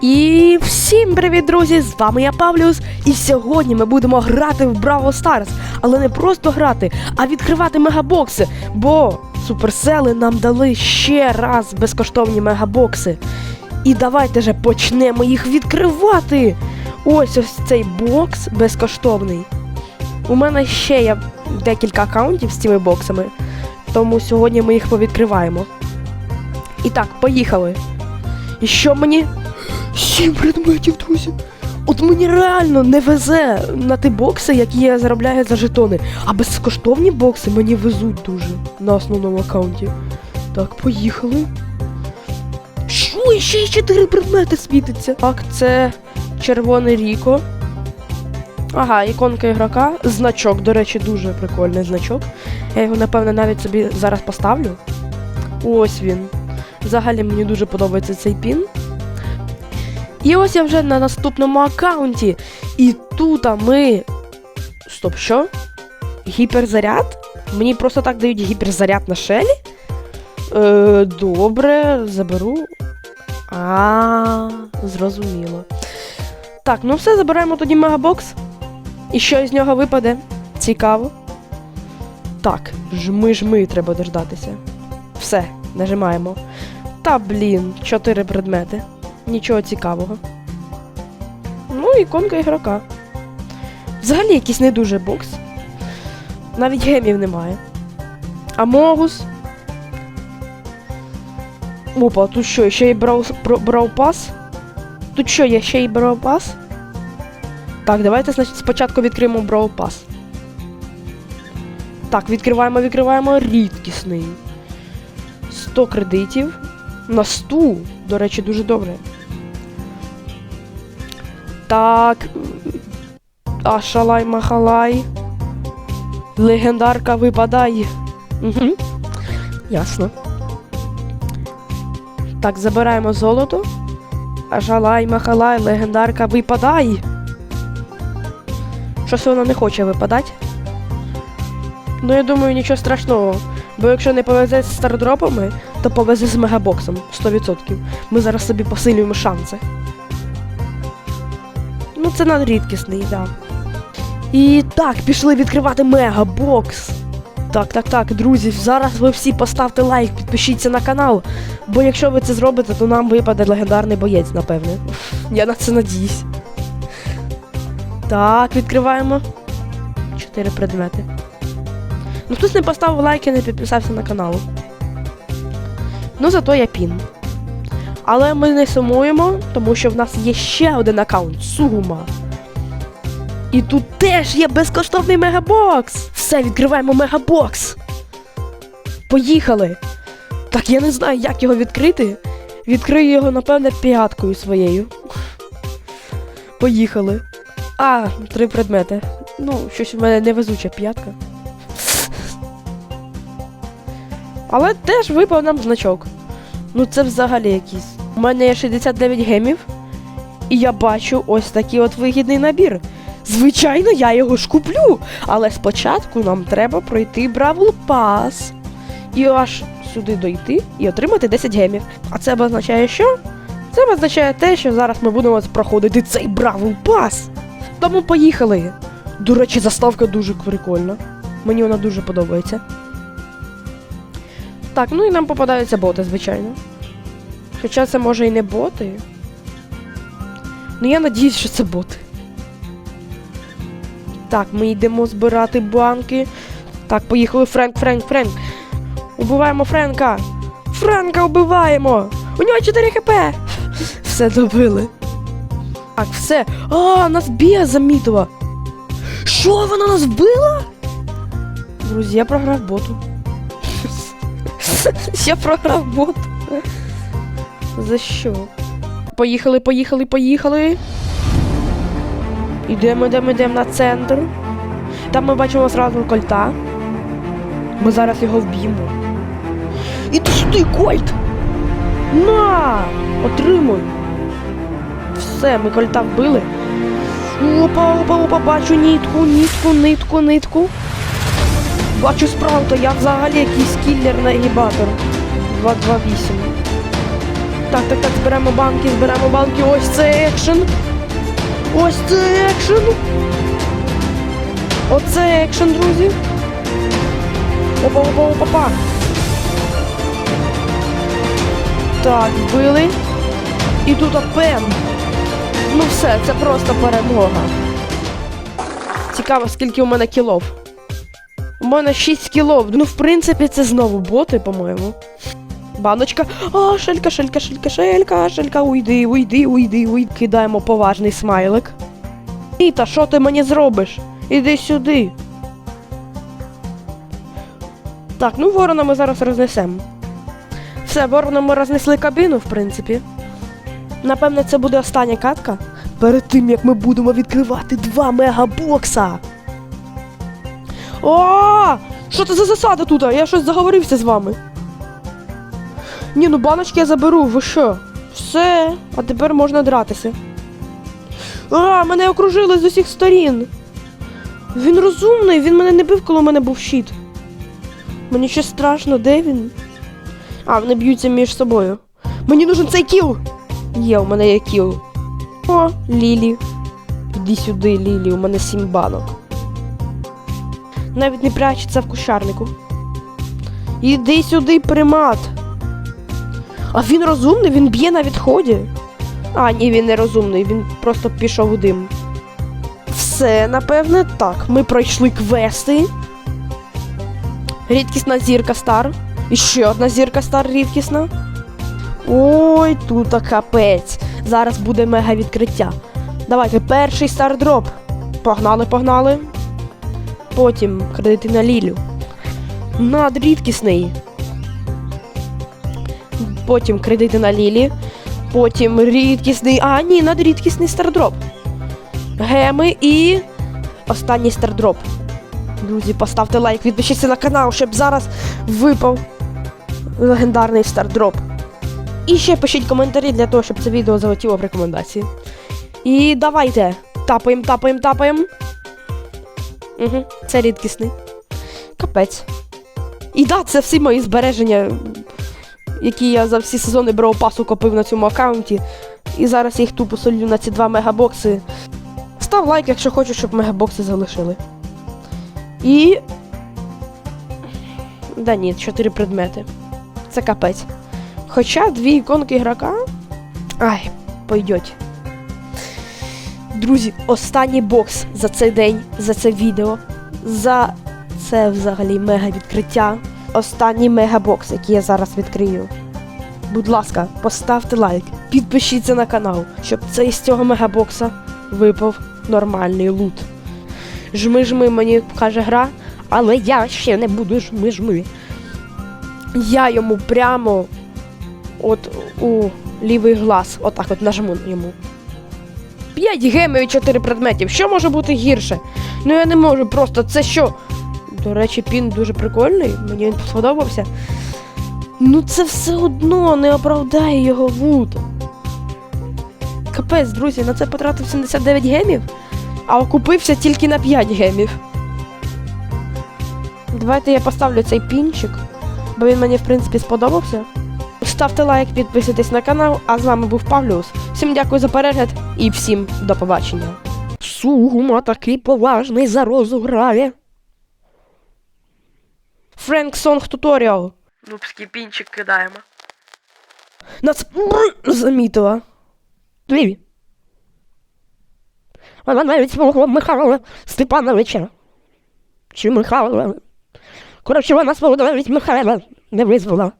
І всім привіт, друзі! З вами я Павлюс. І сьогодні ми будемо грати в Браво Старс. Але не просто грати, а відкривати мегабокси. Бо суперсели нам дали ще раз безкоштовні мегабокси. І давайте же почнемо їх відкривати. Ось ось цей бокс безкоштовний. У мене ще є декілька аккаунтів з цими боксами. Тому сьогодні ми їх повідкриваємо. І так, поїхали. І що мені? Сім предметів, друзі. От мені реально не везе на ті бокси, які я заробляю за жетони. А безкоштовні бокси мені везуть дуже на основному аккаунті. Так, поїхали. Що, ще й чотири предмети світиться? Так, це червоний Ріко. Ага, іконка ігрока. Значок, до речі, дуже прикольний значок. Я його, напевно, навіть собі зараз поставлю. Ось він. Взагалі мені дуже подобається цей пін. І ось я вже на наступному аккаунті. І тут ми. Стоп, що? Гіперзаряд? Мені просто так дають гіперзаряд на шелі? Е, добре, заберу. А, зрозуміло. Так, ну все, забираємо тоді мегабокс. І що із нього випаде? Цікаво. Так, жми жми треба дождатися. Все, нажимаємо. Та блін, чотири предмети. Нічого цікавого. Ну, іконка ігрока. Взагалі якийсь не дуже бокс. Навіть гемів немає. Амогус. Опа, тут що, ще й брау, бра- браупас? Тут що, є ще й браупас? Так, давайте, значить, спочатку відкриємо браупас. Так, відкриваємо, відкриваємо рідкісний. 100 кредитів. На 100. До речі, дуже добре. Так. А шалай махалай. Легендарка випадай. Угу. Ясно. Так, забираємо золото. А шалай махалай, легендарка випадай. Щось вона не хоче випадати. Ну, я думаю, нічого страшного. Бо якщо не повезе з стардропами, то повезе з мегабоксом 100%. Ми зараз собі посилюємо шанси. Ну, це надрідкісний, так. І так, пішли відкривати мегабокс. Так, так, так, друзі, зараз ви всі поставте лайк, підпишіться на канал. Бо якщо ви це зробите, то нам випаде легендарний боєць, напевне. Я на це надіюсь. Так, відкриваємо. Чотири предмети. Ну, хтось не поставив лайк і не підписався на канал. Ну, зато я пін. Але ми не сумуємо, тому що в нас є ще один аккаунт Сугума. І тут теж є безкоштовний мегабокс. Все, відкриваємо мегабокс. Поїхали. Так, я не знаю, як його відкрити. Відкрию його, напевне, п'яткою своєю. Поїхали. А, три предмети. Ну, щось в мене невезуча п'ятка. Але теж випав нам значок. Ну це взагалі якийсь. У мене є 69 гемів, і я бачу ось такий от вигідний набір. Звичайно, я його ж куплю, але спочатку нам треба пройти Бравл Пас. І аж сюди дойти і отримати 10 гемів. А це означає що? Це означає те, що зараз ми будемо проходити цей Бравл Пас. Тому поїхали. До речі, заставка дуже прикольна. Мені вона дуже подобається. Так, ну і нам попадаються боти, звичайно. Хоча це може і не боти. Ну я надіюсь, що це боти. Так, ми йдемо збирати банки. Так, поїхали Френк, Френк, Френк. Убиваємо Френка. Френка убиваємо! У нього 4 хп! Все добили. Так, все. А, нас Біа замітила. Що, вона нас вбила? Друзі, я програв боту. Я програв бот. За що? Поїхали, поїхали, поїхали. Ідемо, йдемо, йдемо на центр. Там ми бачимо зразу кольта. Ми зараз його вб'ємо. Іди сюди, кольт! На! Отримуй! Все, ми кольта вбили. Опа, опа, опа, бачу нитку, нитку, нитку, нитку. Бачу справу, то я взагалі якийсь кіллер нагібатор. 228. Так, так, так, зберемо банки, зберемо банки. Ось це екшен. Ось це екшен. Оце екшен, друзі. Опа, опа, опа, опа. Так, вбили. І тут пен. Ну все, це просто перемога. Цікаво, скільки у мене кілов. У мене 6 кілов. Ну, в принципі, це знову боти, по-моєму. Баночка. А, шелька, шелька, шелька, шелька, шелька, уйди, уйди, уйди, уйди. Кидаємо поважний смайлик. Іта, що ти мені зробиш? Іди сюди. Так, ну ворона ми зараз рознесемо. Все, ворона ми рознесли кабіну, в принципі. Напевне, це буде остання катка. Перед тим, як ми будемо відкривати два мегабокса. О! Що це за засада тут? Я щось заговорився з вами. Ні, ну баночки я заберу, ви що? Все, а тепер можна дратися. А, мене окружили з усіх сторін. Він розумний, він мене не бив, коли у мене був щит. Мені ще страшно, де він? А, вони б'ються між собою. Мені нужен цей кіл! Є, у мене є кіл. О, Лілі. Іди сюди, Лілі, у мене сім банок. Навіть не прячеться в кущарнику. Іди сюди, примат. А він розумний, він б'є на відході. А, ні, він не розумний, він просто пішов у дим. Все, напевне, так. Ми пройшли квести. Рідкісна зірка стар. І ще одна зірка стар рідкісна. Ой, тут капець. Зараз буде мега відкриття. Давайте, перший стардроп. Погнали, погнали. Потім кредити на Лілю. Надрідкісний. Потім кредити на Лілі. Потім рідкісний. А, ні, надрідкісний стардроп. Геми і. Останній стардроп. Друзі, поставте лайк, підпишіться на канал, щоб зараз випав легендарний стардроп. І ще пишіть коментарі для того, щоб це відео залетіло в рекомендації. І давайте. Тапаємо, тапаємо, тапаємо. Угу, це рідкісний. Капець. І да, це всі мої збереження, які я за всі сезони Броу Пасу купив на цьому аккаунті. І зараз я їх тупо солю на ці два мегабокси. Став лайк, якщо хочеш, щоб мегабокси залишили. І. Да ні, чотири предмети. Це капець. Хоча дві іконки ігрока. Ай, пойдеть. Друзі, останній бокс за цей день, за це відео, за це взагалі мега відкриття. Останній мегабокс, який я зараз відкрию. Будь ласка, поставте лайк, підпишіться на канал, щоб цей з цього мегабокса випав нормальний лут. Жми жми мені каже гра, але я ще не буду жми жми. Я йому прямо от у лівий глаз, отак от нажму йому. 5 гемів і 4 предметів. Що може бути гірше? Ну я не можу просто. Це що? До речі, пін дуже прикольний, мені він сподобався. Ну це все одно не оправдає його лут. Капець, друзі, на це потратив 79 гемів, а окупився тільки на 5 гемів. Давайте я поставлю цей пінчик, бо він мені в принципі сподобався. Ставте лайк, підписуйтесь на канал, а з вами був Павлюс. Всім дякую за перегляд і всім до побачення. Сума такий поважний за розу грає. Френк Сонг туторіал. Нубський пінчик кидаємо. Нас замітила. Ліві. Вона навіть смогла Михайла Степановича. Чи Михайла. Коротше, вона свого навіть Михайла не визвала.